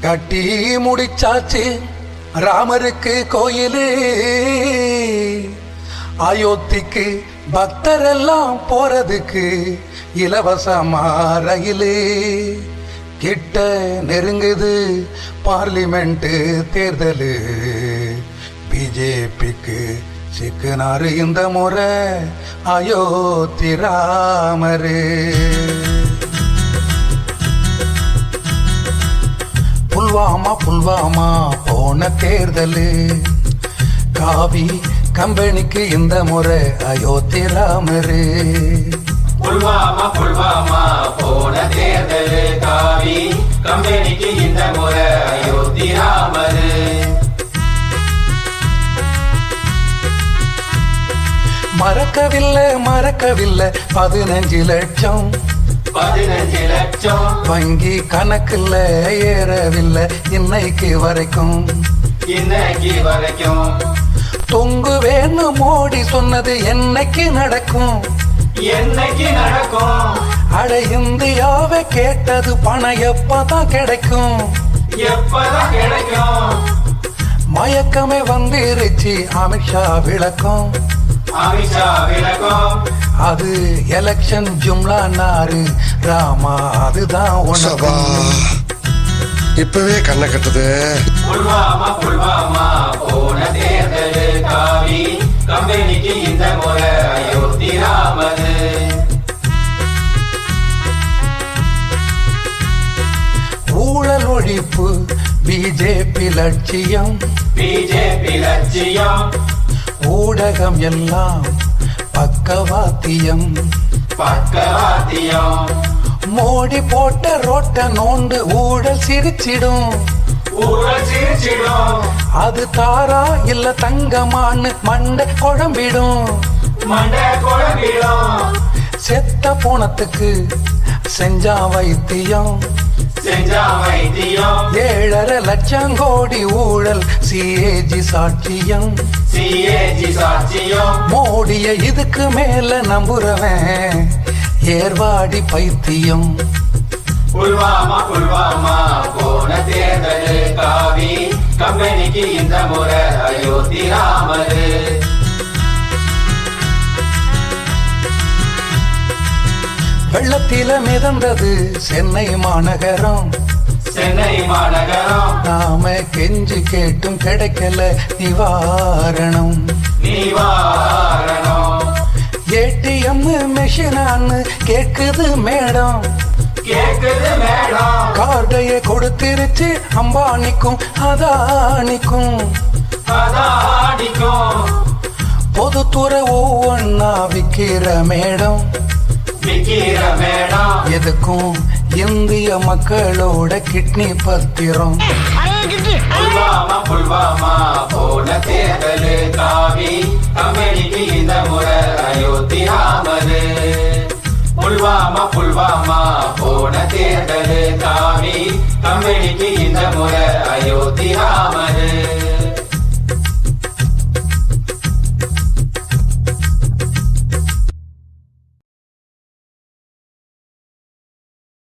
கட்டி முடிச்சாச்சு ராமருக்கு கோயிலு. அயோத்திக்கு பக்தரெல்லாம் போறதுக்கு இலவசமா ரயிலு. கிட்ட நெருங்குது பார்லிமெண்ட் தேர்தலு. பிஜேபிக்கு சிக்கனாரு இந்த முறை அயோத்தி ராமரு. புல்வாமா புல்வாமா போன தேர்தலு. காவி கம்பெனிக்கு இந்த முறை அயோத்தி ராமரு புல்வாமா புல்வாமா போன தேர்தல். காவி கம்பெனிக்கு இந்த முறை அயோத்தி ராமரு மறக்கவில்லை மறக்கவில்லை பதினஞ்சு லட்சம். பதினஞ்சு லட்சம். வங்கி கணக்குல ஏறவில்லை இன்னைக்கு வரைக்கும். இன்னைக்கு வரைக்கும். தொங்குவேன்னு மோடி சொன்னது என்னைக்கு நடக்கும்? என்னைக்கு நடக்கும்? அட இந்தியாவை கேட்டது பணம் எப்பதான் கிடைக்கும்? எப்பதான் கிடைக்கும்? மயக்கமே வந்துருச்சு அமித்ஷா விளக்கம். அது எலெக்ஷன் ஜும்லா நாரு ராமா அதுதான் உனக்கு. இப்பவே கண்ணை கட்டுது. புல்வாமா புல்வாமா போன தேர்தல் காவி. கம்பெனிக்கு இந்த முறை அயோத்தி ராமரு ஊழல் ஒழிப்பு பிஜேபி லட்சியம். பிஜேபி லட்சியம். ஊடகம் எல்லாம் பக்கவாத்தியம். பக்கவாத்தியம். மோடி போட்ட ரோட்ட நோண்டு ஊழல் சிரிச்சிடும். அது தாரா இல்ல தங்கமான்னு மண்டை குழம்பிடும். செத்த போனத்துக்கு செஞ்சா வைத்தியம். ஏழரை லட்சம் கோடி ஊழல் சிஏஜி சாட்சியம். சிஏஜி சாட்சியம். மோடிய இதுக்கு மேல நம்புறவன் ஏர்வாடி பைத்தியம். புல்வாமா புல்வாமா போன தேர்தல் காவி. கம்பெனிக்கு இந்த முறை அயோத்தி ராமரு. வெள்ளத்தில மிதந்தது சென்னை மாநகரம். சென்னை மாநகரம். நாம கெஞ்சி கேட்டும் கிடைக்கல நிவாரணம். நிவாரணம். ஏடிஎம் மெஷினான்னு கேக்குது மேடம். கேக்குது மேடம். கார்டைய கொடுத்திருச்சு அம்பானிக்கும் அதானிக்கும். அதாடிக்கும் பொதுத்துறை ஒவ்வொன்னா விக்கிற மேடம். எதுக்கும் இந்திய மக்களோட கிட்னி பத்திரம். புல்வாமா புல்வாமா போன தேர்தல் காவி கம்பெனிக்கு இந்த முறை அயோத்தி ராமரு